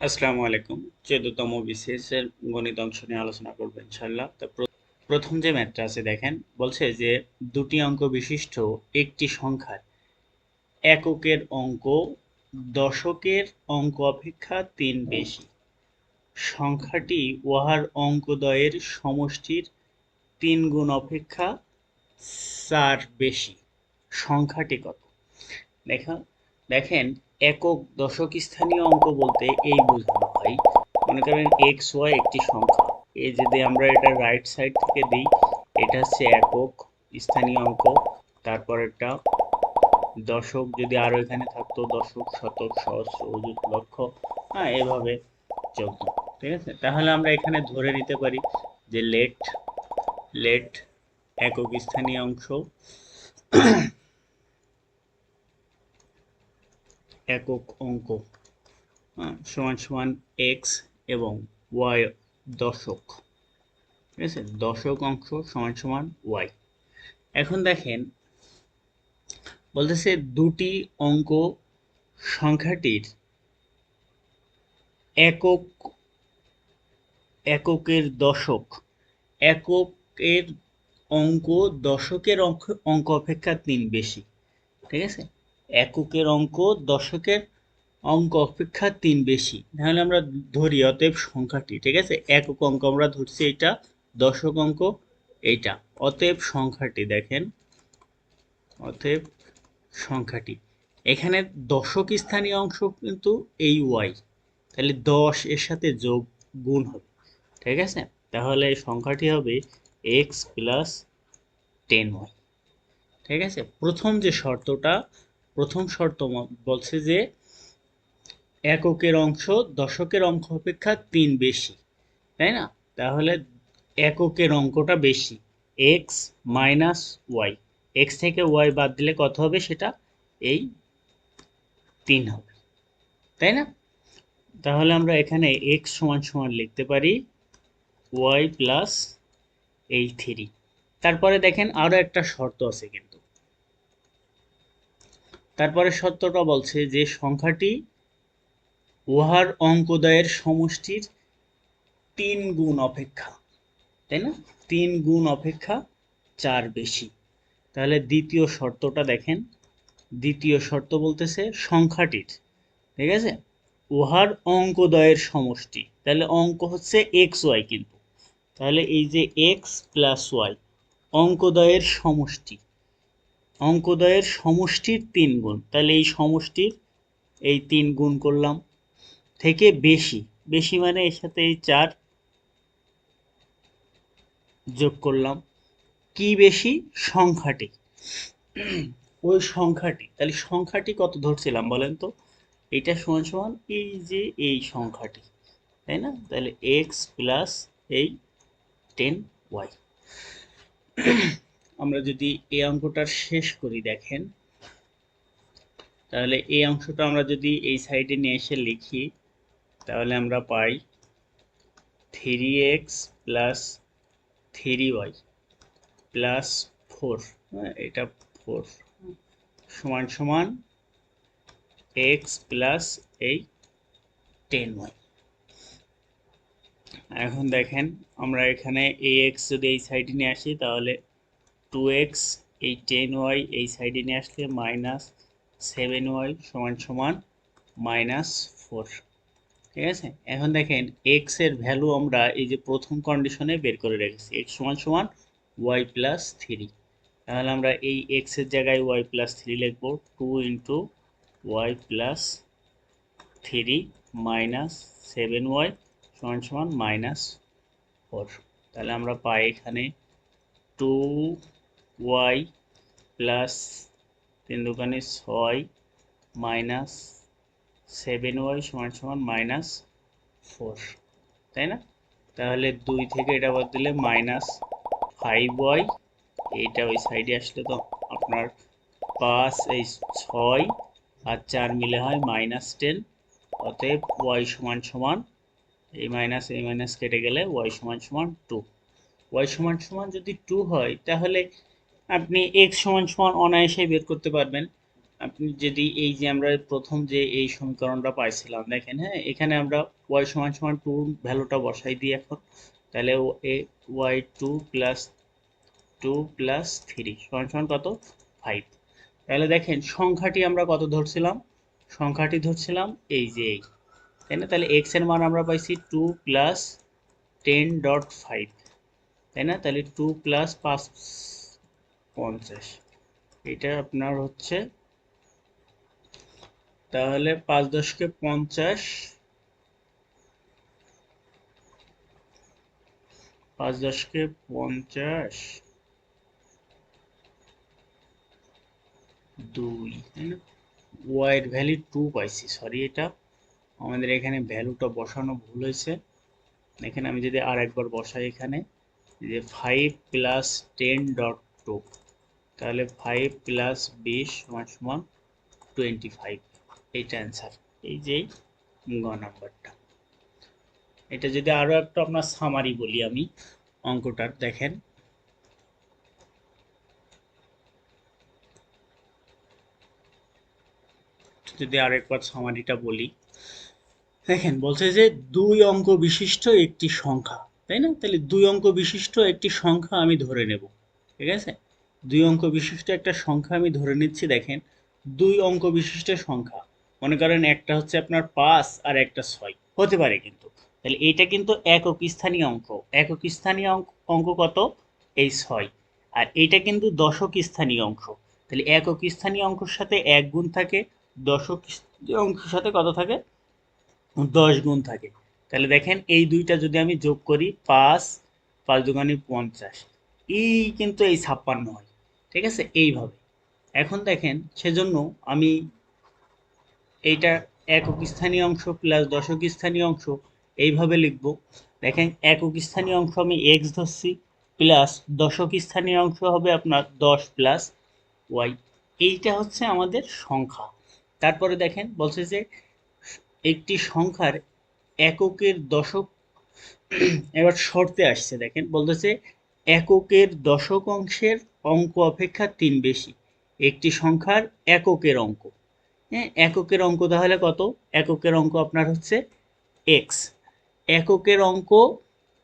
আসসালামু আলাইকুম। চোদ্দতম বিসিএস এর গণিত অংশ নিয়ে আলোচনা করব ইনশাল্লাহ তো প্রথম যে ম্যাথটা আছে দেখেন, বলছে যে দুটি অঙ্ক বিশিষ্ট একটি সংখ্যার এককের অঙ্ক, দশকের অঙ্ক অপেক্ষা তিন বেশি। সংখ্যাটি উহার অঙ্কদ্বয়ের সমষ্টির তিন গুণ অপেক্ষা চার বেশি। সংখ্যাটি কত? দেখা, দেখেন একক দশক স্থানীয় অঙ্ক বলতে এই বোঝানো হয়। মনে করেন এক্স ওয়াই একটি সংখ্যা। এই যদি আমরা এটা রাইট সাইড থেকে দিই, এটা হচ্ছে একক স্থানীয় অঙ্ক। তারপর একটা দশক যদি আরও এখানে থাকতো, দশক, শতক, সহস্র, অযুত, লক্ষ হ্যাঁ এভাবে চলতো ঠিক আছে? তাহলে আমরা এখানে ধরে নিতে পারি যে লেট লেট একক স্থানীয় অংশ একক অঙ্ক। সমান সমান এক্স এবং ওয়াই দশক। ঠিক আছে? দশক অংশ সমান সমান ওয়াই এখন দেখেন, বলতেছে দুটি অঙ্ক সংখ্যাটির একক, এককের দশক, এককের অঙ্ক দশকের অঙ্ক অঙ্ক অপেক্ষা তিন বেশি। ঠিক আছে? এককের অঙ্ক, দশকের অঙ্ক অপেক্ষা তিন বেশি। তাহলে আমরা ধরি, অতএব সংখ্যাটি, ঠিক আছে? একক অঙ্ক আমরা ধরছি এটা দশক অঙ্ক এইটা। অতএব সংখ্যাটি দেখেন, অতএব সংখ্যাটি। এখানে দশক স্থানীয় অংশ কিন্তু এই ওয়াই। তাহলে দশ এর সাথে যোগ গুণ হবে, ঠিক আছে? তাহলে সংখ্যাটি হবে এক্স প্লাস টেন ওয়াই, ঠিক আছে? প্রথম যে শর্তটা প্রথম শর্ত বলছে যে এককের অংশ দশকের অঙ্ক অপেক্ষা তিন বেশি, তাই না? তাহলে এককের অঙ্কটা বেশি এক্স মাইনাস ওয়াই এক্স থেকে ওয়াই বাদ দিলে কত হবে সেটা? এই তিন হবে, তাই না? তাহলে আমরা এখানে এক্স সমান সমান লিখতে পারি ওয়াই প্লাস এই থ্রি তারপরে দেখেন আরও একটা শর্ত আছে কিন্তু তারপরে শর্তটা বলছে যে সংখ্যাটি উহার অঙ্কদয়ের সমষ্টির তিন গুণ অপেক্ষা, তাই না? তিন গুণ অপেক্ষা চার বেশি। তাহলে দ্বিতীয় শর্তটা দেখেন। দ্বিতীয় শর্ত বলতেছে সংখ্যাটির, ঠিক আছে? উহার অঙ্কদয়ের সমষ্টি, তাহলে অঙ্ক হচ্ছে এক্স ওয়াই কিন্তু। তাহলে এই যে এক্স প্লাস ওয়াই, অঙ্কদয়ের সমষ্টি। অঙ্কদয়ের সমষ্টির তিন গুণ। তাহলে এই সমষ্টির এই তিন গুণ করলাম থেকে বেশি। বেশি মানে এর সাথে এই চার যোগ করলাম। কি বেশি? সংখ্যাটি। ওই সংখ্যাটি। তাহলে সংখ্যাটি কত ধরছিলাম বলেন তো? এটা সমান সমান এই যে এই সংখ্যাটি। তাই না? তাহলে এক্স প্লাস এই টেন ওয়াই আমরা যদি এই অঙ্কটার শেষ করি দেখেন, তাহলে এই অংশটা আমরা যদি এই সাইডে নিয়ে এসে লিখি, তাহলে আমরা পাই three x plus three y plus four এটা ফোর সমান সমান এক্স প্লাস এই টেন ওয়াই এখন দেখেন, আমরা এখানে এ এক্স যদি এই সাইডে নিয়ে আসি, তাহলে টু এক্স এই টেন ওয়াই এই সাইডে নিয়ে আসলে মাইনাস সেভেন ওয়াই সমান সমান মাইনাস ফোর ঠিক আছে? এখন দেখেন এক্সের ভ্যালু আমরা এই যে প্রথম কন্ডিশনে বের করে রেখেছি। এক্স সমান সমান ওয়াই প্লাস থ্রি তাহলে আমরা এই এক্সের জায়গায় ওয়াই প্লাস থ্রি লিখব। Two into y plus three minus seven y সমান সমান মাইনাস ফোর তাহলে আমরা পাই এখানে টু ওয়াই প্লাস তিন ছয় মাইনাস সেভেন ওয়াই সমান সমান মাইনাস ফোর, তাই না? তাহলে দুই থেকে এটা বাদ দিলে মাইনাস ফাইভ ওয়াই, এইটা ওই সাইডে আসলে তো আপনার পাঁচ, এই ছয় আর চার মিলে হয় মাইনাস টেন, অতএব ওয়াই সমান সমান, এই মাইনাস এই মাইনাস কেটে গেলে ওয়াই সমান সমান টু, ওয়াই সমান সমান যদি টু হয় তাহলে আপনি এক্স সমান সমান অনায়াসে বের করতে পারবেন। আপনি যদি এই যে আমরা প্রথম যে এই সমীকরণটা পাইছিলাম, দেখেন হ্যাঁ এখানে আমরা ওয়াই সমান সমান টু ভ্যালুটা বসাই দিই এখন। তাহলে y two plus two plus three সমান সমান কত? ফাইভ তাহলে দেখেন, সংখ্যাটি আমরা কত ধরছিলাম? সংখ্যাটি ধরছিলাম এই যে এই। তাই না? তাহলে এক্সের মান আমরা পাইছি two plus ten dot five তাই না? তাহলে টু প্লাস পাঁচ পঞ্চাশ। এটা আপনার হচ্ছে, তাহলে পাঁচ দশকে পঞ্চাশ, পাঁচ দশকে পঞ্চাশ, দুই ওয়াইয়ের ভ্যালু টু পাইছি, সরি এটা। আমাদের এখানে ভ্যালুটা বসানো ভুল হয়েছে। এখানে আমি যদি আর একবার বসাই এখানে, যে five plus ten dot two তাহলে ফাইভ প্লাস বিশ সমান সমান টোয়েন্টি ফাইভ এইটা অ্যান্সার এই যে গ নাম্বারটা। এটা যদি আরও একটু আপনার সামারি বলি আমি অঙ্কটার, দেখেন। যদি আরেকবার সামারিটা বলি। দেখেন, বলছে যে দুই অঙ্ক বিশিষ্ট একটি সংখ্যা, তাই না? তাহলে দুই অঙ্ক বিশিষ্ট একটি সংখ্যা আমি ধরে নেব। ঠিক আছে? দুই অঙ্ক বিশিষ্ট একটা সংখ্যা আমি ধরে নিচ্ছি, দেখেন। দুই অঙ্ক বিশিষ্ট সংখ্যা। মনে করেন একটা হচ্ছে আপনার পাঁচ আর একটা ছয়। হতে পারে কিন্তু। তাহলে এইটা কিন্তু একক স্থানীয় অঙ্ক। একক স্থানীয় অঙ্ক অঙ্ক কত? এই ছয়। আর এইটা কিন্তু দশক স্থানীয় অংশ তাহলে একক স্থানীয় অঙ্কর সাথে এক গুণ থাকে। দশক অঙ্কের সাথে কত থাকে? দশ গুণ থাকে। তাহলে দেখেন এই দুইটা যদি আমি যোগ করি, পাঁচ পাঁচ দুগানি পঞ্চাশ। এই কিন্তু এই ছাপ্পান্ন হয়। ঠিক আছে? এইভাবে। এখন দেখেন, সেজন্য আমি এইটা একক স্থানীয় অংশ প্লাস দশক স্থানীয় অংশ এইভাবে লিখব। দেখেন, একক স্থানীয় অংশ আমি এক্স ধরছি প্লাস দশক স্থানীয় অংশ হবে আপনার দশ প্লাস ওয়াই এইটা হচ্ছে আমাদের সংখ্যা। তারপরে দেখেন, বলছে যে একটি সংখ্যার এককের দশক এবার শর্তে আসছে। দেখেন, বলতেছে এককের দশক অংশের অঙ্ক অপেক্ষা তিন বেশি। একটি সংখ্যার এককের অঙ্ক। হ্যাঁ এককের অঙ্ক তাহলে কত? এককের অঙ্ক আপনার হচ্ছে এক্স এককের অঙ্ক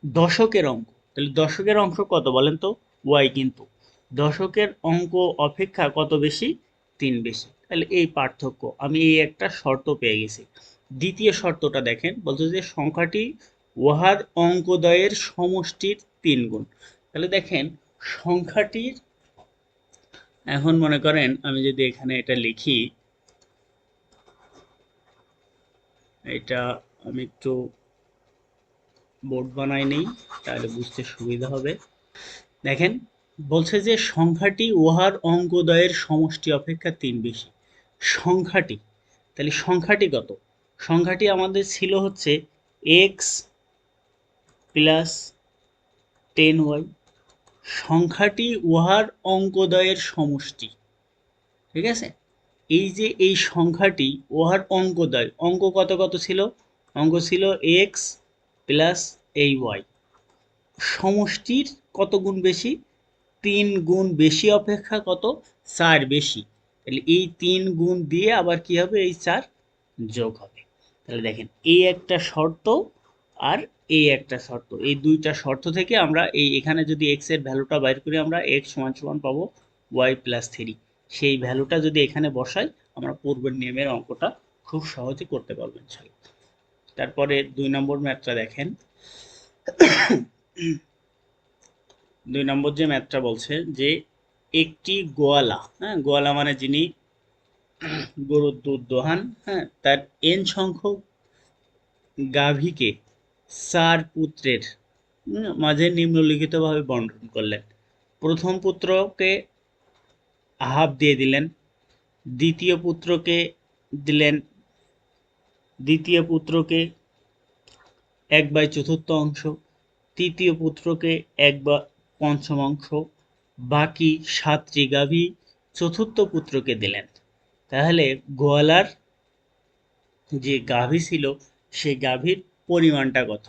দশকের অঙ্ক। তাহলে দশকের অংশ কত বলেন তো? ওয়াই কিন্তু। দশকের অঙ্ক অপেক্ষা কত বেশি? তিন বেশি। তাহলে এই পার্থক্য। আমি এই একটা শর্ত পেয়ে গেছি। দ্বিতীয় শর্তটা দেখেন। বলছে যে সংখ্যাটি উহার অঙ্কদয়ের সমষ্টির তিন গুণ তাহলে দেখেন, সংখ্যাটির এখন মনে করেন আমি যদি এখানে এটা লিখি, এটা আমি একটু বোর্ড বানাই নেই, তাহলে বুঝতে সুবিধা হবে। দেখেন, বলছে যে সংখ্যাটি উহার অঙ্কদয়ের সমষ্টি অপেক্ষা তিন বেশি। সংখ্যাটি, তাহলে সংখ্যাটি কত? সংখ্যাটি আমাদের ছিল হচ্ছে এক্স প্লাস টেন ওয়াই সংখ্যাটি উহার অঙ্কদয়ের সমষ্টি। ঠিক আছে? এই যে এই সংখ্যাটি উহার অঙ্কদয়, অঙ্ক কত কত ছিল? অঙ্ক ছিল এক্স প্লাস এই ওয়াই সমষ্টির কত গুণ বেশি? তিন গুণ বেশি অপেক্ষা কত? চার বেশি। তাহলে এই তিন গুণ দিয়ে আবার কি হবে? এই চার যোগ হবে। তাহলে দেখেন, এই একটা শর্ত আর এই একটা শর্ত। এই দুইটা শর্ত থেকে আমরা এই এখানে যদি এক্সের ভ্যালুটা বাইর করি, আমরা এক্স সমান সমান পাবো ওয়াই প্লাস থ্রি সেই ভ্যালুটা যদি এখানে বসাই, আমরা পূর্বের নিয়মের অঙ্কটা খুব সহজে করতে পারব ইনশাল্লাহ তারপরে দুই নম্বর ম্যাথটা দেখেন। দুই নম্বর যে ম্যাথটা বলছে যে একটি গোয়ালা হ্যাঁ গোয়ালা মানে যিনি গরুর দুধ দোহান হ্যাঁ তার এন সংখ্যক গাভীকে চার পুত্রের মাঝে নিম্নলিখিতভাবে বন্টন করলেন। প্রথম পুত্রকে হাফ দিয়ে দিলেন, দ্বিতীয় পুত্রকে দিলেন, দ্বিতীয় পুত্রকে এক বাই চতুর্থ অংশ, তৃতীয় পুত্রকে এক বা পঞ্চম অংশ, বাকি সাতটি গাভী চতুর্থ পুত্রকে দিলেন। তাহলে গোয়ালার যে গাভী ছিল, সেই গাভীর পরিমাণটা কত?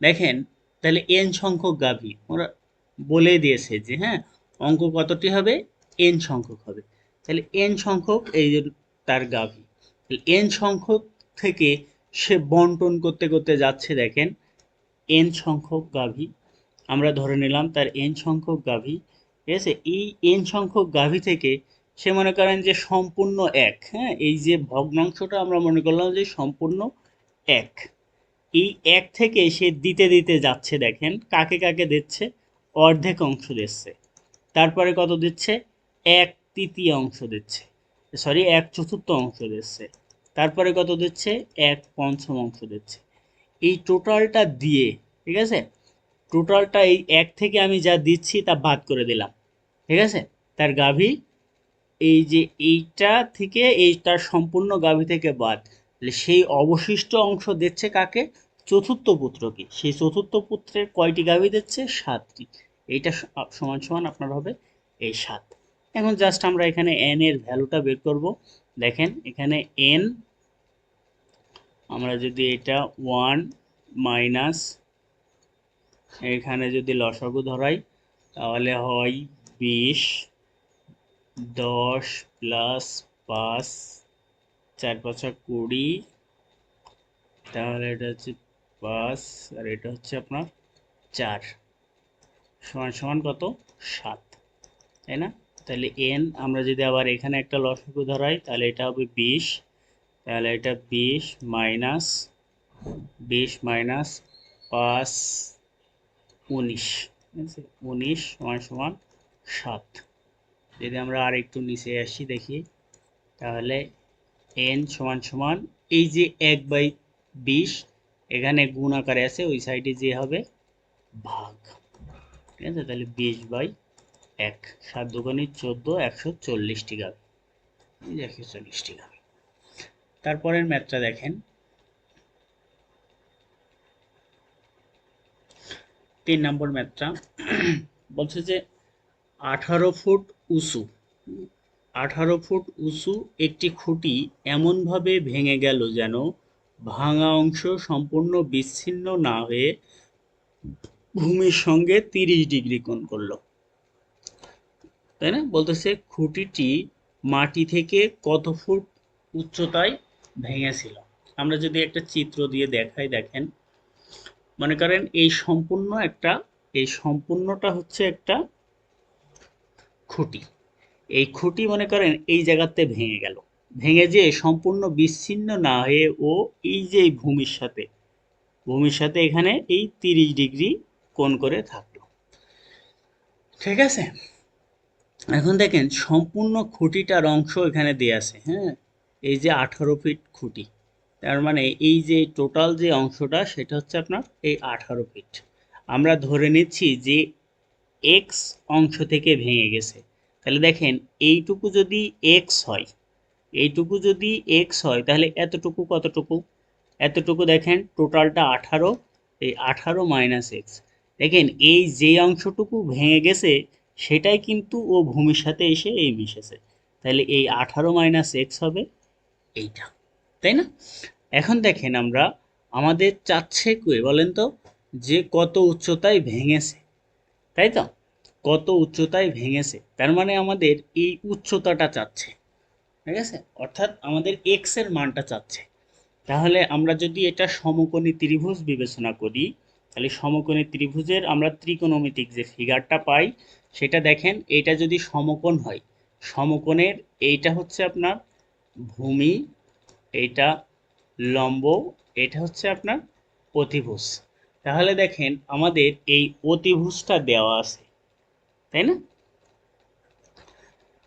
দেখেন, তাহলে এন সংখ্যক গাভী, ওরা বলে দিয়েছে যে হ্যাঁ অঙ্ক কতটি হবে? এন সংখ্যক হবে। তাহলে এন সংখ্যক এই তার গাভী এন সংখ্যক থেকে সে বন্টন করতে করতে যাচ্ছে, দেখেন এন সংখ্যক গাভী, আমরা ধরে নিলাম তার এন সংখ্যক গাভী, ঠিক আছে? এই এন সংখ্যক গাভী থেকে সে মনে করেন যে সম্পূর্ণ এক হ্যাঁ? এই যে ভগ্নাংশটা আমরা মনে করলাম যে সম্পূর্ণ এক। এই এক থেকে সে দিতে দিতে যাচ্ছে দেখেন, কাকে কাকে দিচ্ছে? অর্ধেক অংশ দিচ্ছে। তারপরে কত দিচ্ছে? এক তৃতীয় অংশ দিচ্ছে। সরি, এক চতুর্থ অংশ দিচ্ছে। তারপরে কত দিচ্ছে? এক পঞ্চম অংশ দিচ্ছে। এই টোটালটা দিয়ে, ঠিক আছে? টোটালটা এই এক থেকে আমি যা দিচ্ছি তা বাদ করে দিলাম। ঠিক আছে? তার গাভী, এই যে এইটা থেকে এইটার সম্পূর্ণ গাভী থেকে বাদ। সেই অবশিষ্ট অংশ দিচ্ছে কাকে? চতুর্থ পুত্রকে। সেই চতুর্থ পুত্রের কয়টি গাভী দিচ্ছে? সাতটি। এইটা সমান সমান আপনার হবে এই সাত। এখন জাস্ট আমরা এখানে এন এর ভ্যালুটা বের করব। দেখেন, এখানে এন আমরা যদি এটা ওয়ান মাইনাস এখানে যদি লসাগু ধরাই, তাহলে হয় বিশ, দশ প্লাস পাঁচ, চার পাঁচা কুড়ি, তাহলে এটা হচ্ছে পাঁচ আর এটা হচ্ছে আপনার চার। সমান সমান কত? সাত। তাই না? তাহলে এন আমরা যদি আবার এখানে একটা লসাগু ধরাই, তাহলে এটা হবে বিশ। তাহলে এটা বিশ মাইনাস বিশ মাইনাস পাঁচ উনিশ। ঠিক আছে উনিশ সমান সমান সাত। যদি আমরা আর একটু নিচে আসি, দেখি। তাহলে এন সমান সমান, এই যে এক বাই বিশ এখানে গুণ আকারে আছে, ওই সাইডে যে হবে ভাগ। ঠিক আছে? তাহলে বিশ বাই এক, সাত দোকানি চোদ্দ, একশো এই যে একশো চল্লিশটি গাবে তারপরের ম্যাথটা দেখেন। তিন নম্বর ম্যাথটা বলছে যে আঠারো ফুট উঁচু, আঠারো ফুট উঁচু একটি খুঁটি এমনভাবে ভেঙে গেল যেন ভাঙা অংশ সম্পূর্ণ বিচ্ছিন্ন না হয়ে ভূমির সঙ্গে তিরিশ ডিগ্রি কোণ করল। তাই না? বলতেছে খুঁটিটি মাটি থেকে কত ফুট উচ্চতায় ভেঙেছিল। আমরা যদি একটা চিত্র দিয়ে দেখাই, দেখেন। মনে করেন এই সম্পূর্ণ একটা, এই সম্পূর্ণটা হচ্ছে একটা খুঁটি। এই খুঁটি মনে করেন এই জায়গাতে ভেঙে গেল। ভেঙে যে সম্পূর্ণ বিচ্ছিন্ন না হয়ে ও এই যে ভূমির সাথে ভূমির সাথে এখানে এই তিরিশ ডিগ্রি কোণ করে থাকল। ঠিক আছে? এখন দেখেন, সম্পূর্ণ খুঁটিটার অংশ এখানে দেয়া আছে হ্যাঁ? এই যে আঠারো ফিট খুঁটি, তার মানে এই যে টোটাল যে অংশটা, সেটা হচ্ছে আপনার এই আঠারো ফিট। আমরা ধরে নিচ্ছি যে এক্স অংশ থেকে ভেঙে গেছে। তাহলে দেখেন, এইটুকু যদি এক্স হয় এইটুকু যদি এক্স হয়, তাহলে এতটুকু কতটুকু? এতটুকু দেখেন টোটালটা আঠারো, এই আঠারো মাইনাস এক্স দেখেন, এই যে অংশটুকু ভেঙে গেছে, সেটাই কিন্তু ও ভূমির সাথে এসে এই মিশেছে। তাহলে এই আঠারো মাইনাস এক্স হবে এইটা, তাই না? এখন দেখেন আমরা, আমাদের চাচ্ছে কই বলেন তো? যে কত উচ্চতায় ভেঙেছে, তাই তো? কত উচ্চতায় ভেঙেছে, তার মানে আমাদের এই উচ্চতাটা চাচ্ছে। ঠিক আছে? অর্থাৎ আমাদের এক্সের মানটা চাচ্ছে। তাহলে আমরা যদি এটা সমকোণী ত্রিভুজ বিবেচনা করি, তাহলে সমকোণী ত্রিভুজের আমরা ত্রিকোণমিতিক যে ফিগারটা পাই, সেটা দেখেন, এটা যদি সমকোণ হয়, সমকোণের এইটা হচ্ছে আপনার ভূমি, এইটা লম্ব, এটা হচ্ছে আপনার অতিভুজ। তাহলে দেখেন, আমাদের এই অতিভুজটা দেওয়া আছে, তাই না?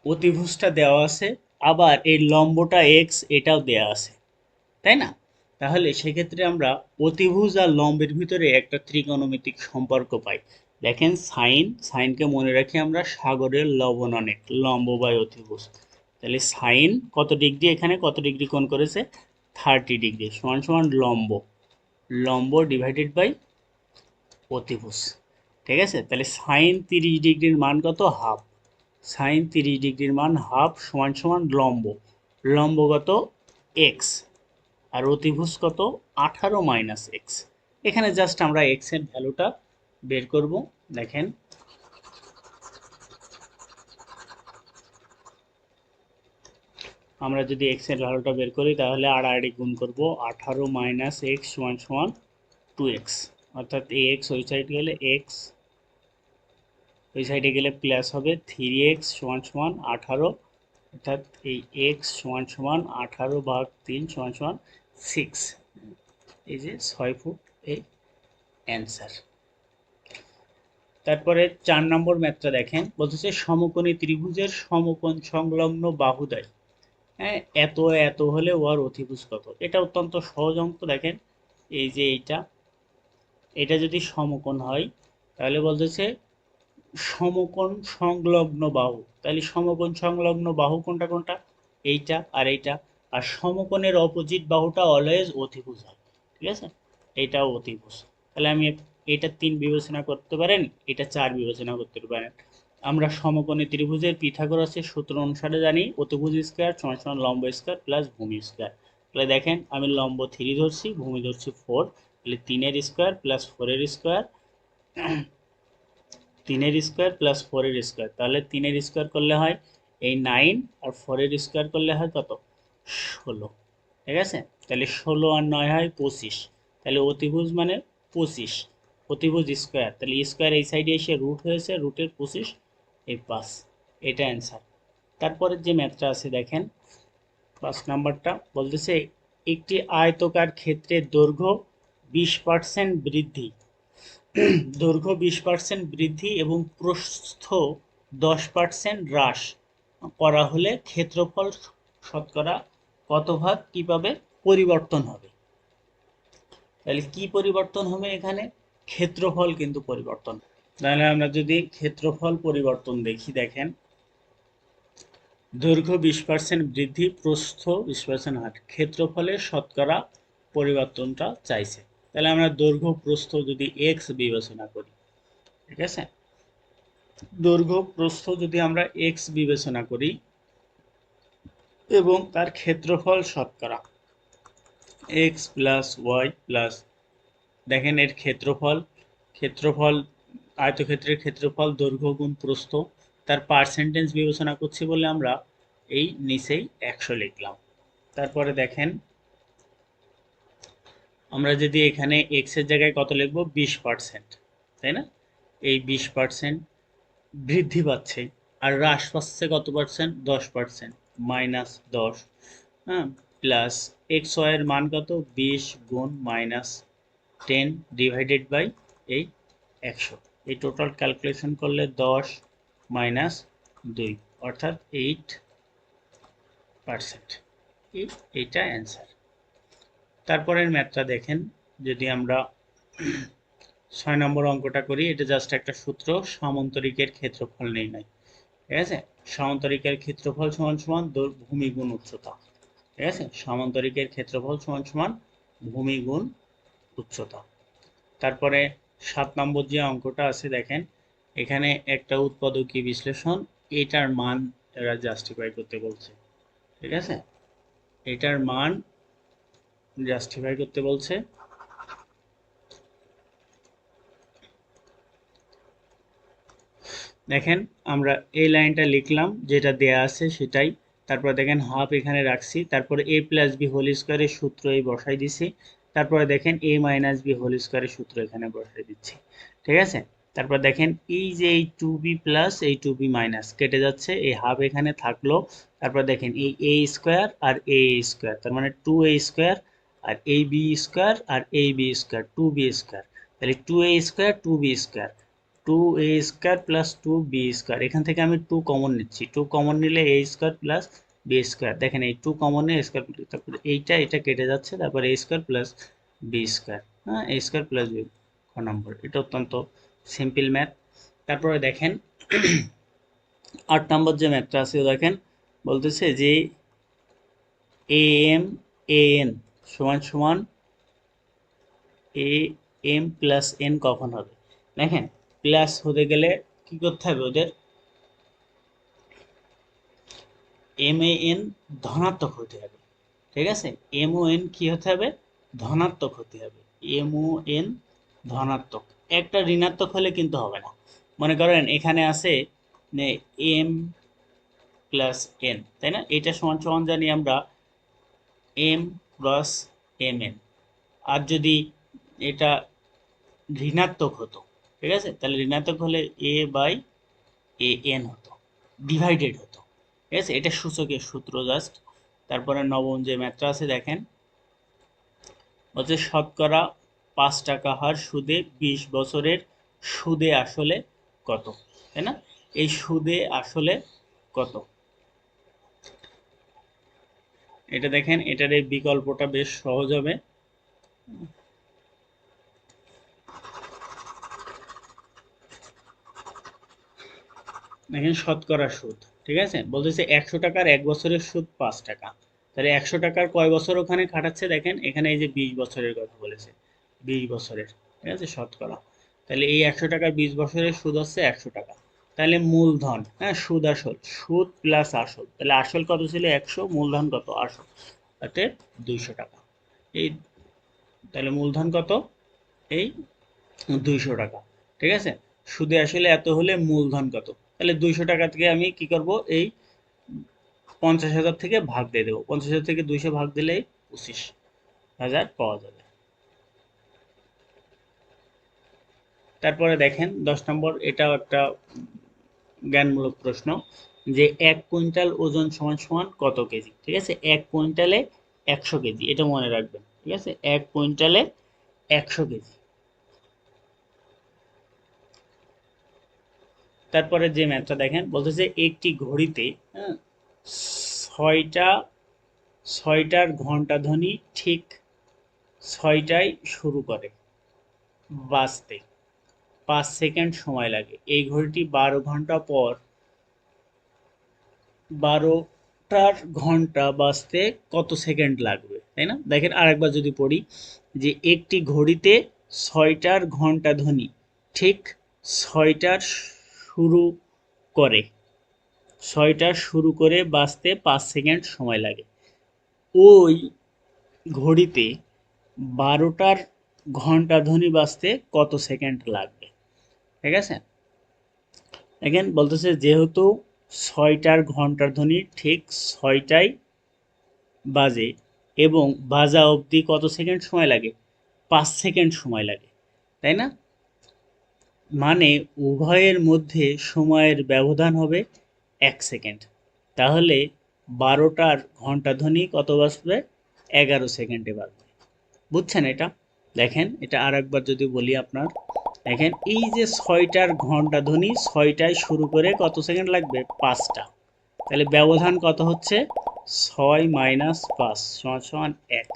অতিভুজটা দেওয়া আছে আবার এই লম্বটা এক্স এটাও দেওয়া আছে, তাই না? তাহলে সেক্ষেত্রে আমরা অতিভুজ আর লম্বের ভিতরে একটা ত্রিকোণমিতিক সম্পর্ক পাই। দেখেন সাইন, সাইনকে মনে রাখি আমরা সাগরের লবণ অনেক, লম্ব বাই অতিভুজ। তাহলে সাইন কত ডিগ্রি এখানে? কত ডিগ্রি কোণ করেছে? থার্টি ডিগ্রি, সমান সমান লম্ব। লম্ব ডিভাইডেড বাই অতিভুজ। ঠিক আছে? তাহলে সাইন তিরিশ ডিগ্রির মান কত? হাফ। সাইন তিরিশ ডিগ্রির মান হাফ সমান সমান লম্ব। লম্বগত এক্স আর অতিভুজ কত আঠারো মাইনাস এক্স এখানে জাস্ট আমরা এক্সের ভ্যালুটা বের করব, দেখেন। আমরা যদি এক্সের ভ্যালুটা বের করি, তাহলে আড়াআড়ি গুণ করব আঠারো মাইনাস এক্স সমান সমান টু এক্স অর্থাৎ এই এক্স ওই সাইড গেলে এক্স ওই সাইডে গেলে প্লাস হবে থ্রি এক্স সমান সমান আঠারো, অর্থাৎ এই এক্স সমান সমান আঠারো ভাগ তিন সমান সমান সিক্স এই যে ছয় ফুট এই অ্যান্সার তারপরে চার নম্বর ম্যাথটা দেখেন, বলতেছে সমকোণী ত্রিভুজের সমকোণ সংলগ্ন বাহুদ্বয় হ্যাঁ এত এত হলে ওর অতিভুজ কত? এটা অত্যন্ত সহজ অঙ্ক, দেখেন। এই যে এইটা, এটা যদি সমকোণ হয়, তাহলে বলতেছে সমকোণ সংলগ্ন বাহু। তাহলে সমকোণ সংলগ্ন বাহু কোনটা কোনটা? এইটা আর এইটা। আর সমকোণের অপোজিট বাহুটা অলওয়েজ অতিভুজ হয় ঠিক আছে? এইটাও অতিভুজ তাহলে আমি এটা তিন বিবেচনা করতে পারেন, এটা চার বিবেচনা করতে পারেন। আমরা সমকোণী ত্রিভুজের পিথাগোরাসের সূত্র অনুসারে জানি অতিভুজ স্কোয়ার সমান সমান লম্ব স্কোয়ার প্লাস ভূমি স্কোয়ার তাহলে দেখেন, আমি লম্ব থ্রি ধরছি, ভূমি ধরছি ফোর তাহলে তিনের স্কোয়ার প্লাস ফোরের স্কোয়ার তিনের স্কোয়ার প্লাস ফোরের স্কোয়ার তাহলে তিনের স্কোয়ার করলে হয় এই নাইন আর ফোরের স্কোয়ার করলে হয় কত? ষোলো। ঠিক আছে? তাহলে ষোলো আর নয় হয় পঁচিশ। তাহলে অতিভুজ মানে পঁচিশ। অতিভুজ স্কোয়ার তাহলে স্কোয়ার এই সাইডে এসে রুট হয়েছে রুটের পঁচিশ, এই পাঁচ। এটা অ্যান্সার তারপরে যে ম্যাথটা আছে দেখেন, পাঁচ নাম্বারটা বলতেছে, একটি আয়তকার ক্ষেত্রের দৈর্ঘ্য বিশ পার্সেন্ট বৃদ্ধি। দৈর্ঘ্য বিশ পার্সেন্ট বৃদ্ধি এবং প্রস্থ দশ পার্সেন্ট হ্রাস করা হলে ক্ষেত্রফল শতকরা কত ভাগ কীভাবে পরিবর্তন হবে? তাহলে কি পরিবর্তন হবে এখানে? ক্ষেত্রফল কিন্তু পরিবর্তন। তাহলে আমরা যদি ক্ষেত্রফল পরিবর্তন দেখি, দেখেন। দৈর্ঘ্য বিশ পার্সেন্ট বৃদ্ধি, প্রস্থ বিশ পার্সেন্ট হাট ক্ষেত্রফলের শতকরা পরিবর্তনটা চাইছে। তাহলে আমরা দৈর্ঘ্য প্রস্থ যদি এক্স বিবেচনা করি, ঠিক আছে? দৈর্ঘ্য প্রস্থ যদি আমরা এক্স বিবেচনা করি এবং তার ক্ষেত্রফল শতকরা এক্স প্লাস ওয়াই প্লাস দেখেন এর ক্ষেত্রফল ক্ষেত্রফল, আয়তক্ষেত্রের ক্ষেত্রফল দৈর্ঘ্য গুণ প্রস্থ, তার পার্সেন্টেজ বিবেচনা করছি বলে আমরা এই নিচেই একশো লিখলাম। তারপরে দেখেন আমরা যদি এখানে এক্সের জায়গায় কত লিখব? বিশ পার্সেন্ট তাই না? এই বিশ পার্সেন্ট বৃদ্ধি পাচ্ছে। আর হ্রাস পাচ্ছে কত পার্সেন্ট দশ পার্সেন্ট মাইনাস দশ। হ্যাঁ প্লাস এক্স ওয়াইয়ের মান কত? বিশ গুণ মাইনাস টেন ডিভাইডেড বাই এই একশো। এই টোটাল ক্যালকুলেশন করলে দশ মাইনাস দুই, অর্থাৎ এইট পার্সেন্ট এইটা অ্যান্সার তারপরের ম্যাথটা দেখেন, যদি আমরা ছয় নম্বর অঙ্কটা করি, এটা জাস্ট একটা সূত্র, সামন্তরিকের ক্ষেত্রফল নির্ণয়। ঠিক আছে? সামন্তরিকের ক্ষেত্রফল সমান সমান ভূমি গুণ উচ্চতা। ঠিক আছে? সামন্তরিকের ক্ষেত্রফল সমান সমান ভূমি গুণ উচ্চতা। তারপরে সাত নম্বর যে অঙ্কটা আছে দেখেন, এখানে একটা উৎপাদকীয় বিশ্লেষণ, এটার মান এরা জাস্টিফাই করতে বলছে। ঠিক আছে? এটার মান জাস্টিফাই করতে বলছে। দেখেন, আমরা এই লাইনটা লিখলাম, যেটা দেয়া আছে সেটাই। তারপরে দেখেন হাফ এখানে রাখছি। তারপরে এ প্লাস বি হোল স্কোয়ারের সূত্র এই বসাই দিছি। তারপরে দেখেন এ মাইনাস বি হোল স্কোয়ারের সূত্র এখানে বসাই দিচ্ছি। ঠিক আছে? তারপর দেখেন, এই যে এই টু বি প্লাস এই টু বি মাইনাস কেটে যাচ্ছে। এই হাফ এখানে থাকল। তারপর দেখেন, এই এ স্কোয়ার আর এ স্কোয়ার তার মানে টু এ স্কোয়ার আর এই বি স্কোয়ার আর এই b square two b square তাহলে two a square two b square two a square plus two b square এখান থেকে আমি টু কমন নিচ্ছি। টু কমন নিলে a square plus b square দেখেন এই টু কমনে স্কোয়ার তারপরে এইটা এটা কেটে যাচ্ছে। তারপর a square plus b square হ্যাঁ a square plus b number. এটা অত্যন্ত সিম্পল ম্যাথ তারপরে দেখেন আট নম্বর যে ম্যাথটা আছে, দেখেন, বলতেছে যে এ এম এ এন সমান সমান এ এম প্লাস এন কখন হবে? দেখেন প্লাস হতে গেলে কি করতে হবে ওদের? এম এ এন ধনাত্মক হতে হবে। ঠিক আছে? এম ও এন কি হতে হবে? ধনাত্মক হতে হবে। এম ও এন ধনাত্মক। একটা ঋণাত্মক হলে কিন্তু হবে না। মনে করেন এখানে আছে এম প্লাস এন তাই না? এটা সমান সমান জানি আমরা এম প্লাস এম এন আর যদি এটা ঋণাত্মক হতো, ঠিক আছে? তাহলে ঋণাত্মক হলে এ বাই এ এন হতো ডিভাইডেড হতো, ঠিক আছে? এটা সূচকের সূত্র জাস্ট তারপরে নবম যে ম্যাথটা আছে, দেখেন। হচ্ছে শতকরা পাঁচ টাকা হার সুদে বিশ বছরের সুদে আসলে কত, তাই না? এই সুদে আসলে কত? এটা দেখেন, এটার এই বিকল্পটা বেশ সহজ হবে। দেখেন শতকরা সুদ, ঠিক আছে? বলতেছে একশো টাকার এক বছরের সুদ পাঁচ টাকা। তাহলে একশো টাকার কয় বছর ওখানে খাটাচ্ছে? দেখেন, এখানে এই যে বিশ বছরের কথা বলেছে, বিশ বছরের, ঠিক আছে? শতকরা। তাহলে এই একশো টাকার বিশ বছরের সুদ হচ্ছে একশো টাকা। তাহলে মূলধন হ্যাঁ সুদ আসল, সুদ প্লাস আসল। তাহলে আসল কত ছিল? একশো, মূলধন কত? আসল। তাতে দুইশো টাকা। এই, তাহলে মূলধন কত? এই দুইশো টাকা। ঠিক আছে? সুদে আসলে এত হলে মূলধন কত? তাহলে দুইশো টাকা থেকে আমি কি করব? এই পঞ্চাশ হাজার থেকে ভাগ দিয়ে দেবো। পঞ্চাশ হাজার থেকে দুইশো ভাগ দিলে পঁচিশ হাজার পাওয়া যাবে। তারপরে দেখেন, দশ নম্বর, এটাও একটা জ্ঞানমূলক প্রশ্ন যে এক কুইন্টাল ওজন সমান সমান কত কেজি? ঠিক আছে? এক কুইন্টালে একশো কেজি, এটা মনে রাখবেন, ঠিক আছে? এক কুইন্টালে একশো কেজি। তারপরে যে ম্যাথটা দেখেন, বলতেছে একটি ঘড়িতে হ্যাঁ ছয়টা, ছয়টার ঘণ্টা ধ্বনি ঠিক ছয়টায় শুরু করে বাজতে। পাঁচ সেকেন্ড সময় লাগে। এই ঘড়িটি বারো ঘণ্টা পর বারোটার ঘণ্টা বাজতে কত সেকেন্ড লাগবে, তাই না? দেখেন আরেকবার যদি পড়ি যে একটি ঘড়িতে ছয়টার ঘণ্টা ধ্বনি ঠিক ছয়টার শুরু করে, ছয়টার শুরু করে বাজতে পাঁচ সেকেন্ড সময় লাগে। ওই ঘড়িতে বারোটার ঘণ্টা ধ্বনি বাজতে কত সেকেন্ড লাগবে? ঠিক আছে? দেখেন বলতেছে যেহেতু ছয়টার ঘণ্টার ধ্বনি ঠিক ছয়টায় বাজে এবং বাজা অবধি কত সেকেন্ড সময় লাগে? পাঁচ সেকেন্ড সময় লাগে, তাই না? মানে উভয়ের মধ্যে সময়ের ব্যবধান হবে এক সেকেন্ড। তাহলে বারোটার ঘণ্টা ধ্বনি কত বাজবে? এগারো সেকেন্ডে বাজবে। বুঝছেন এটা? দেখেন, এটা আর একবার যদি বলি আপনার। দেখেন, এই যে ছয়টার ঘণ্টা ধ্বনি, ছয়টায় শুরু করে কত সেকেন্ড লাগবে? পাঁচটা। তাহলে ব্যবধান কত হচ্ছে? ছয় মাইনাস পাঁচ সমান সমান এক।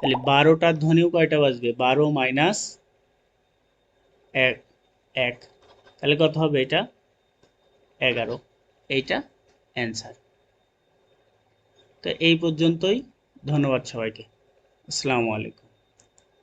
তাহলে বারোটার ধ্বনিও কয়টা বাজবে? বারো মাইনাস এক এক। তাহলে কত হবে এটা? এগারো। এইটা অ্যান্সার। তো এই পর্যন্তই। ধন্যবাদ সবাইকে। আসসালামু আলাইকুম।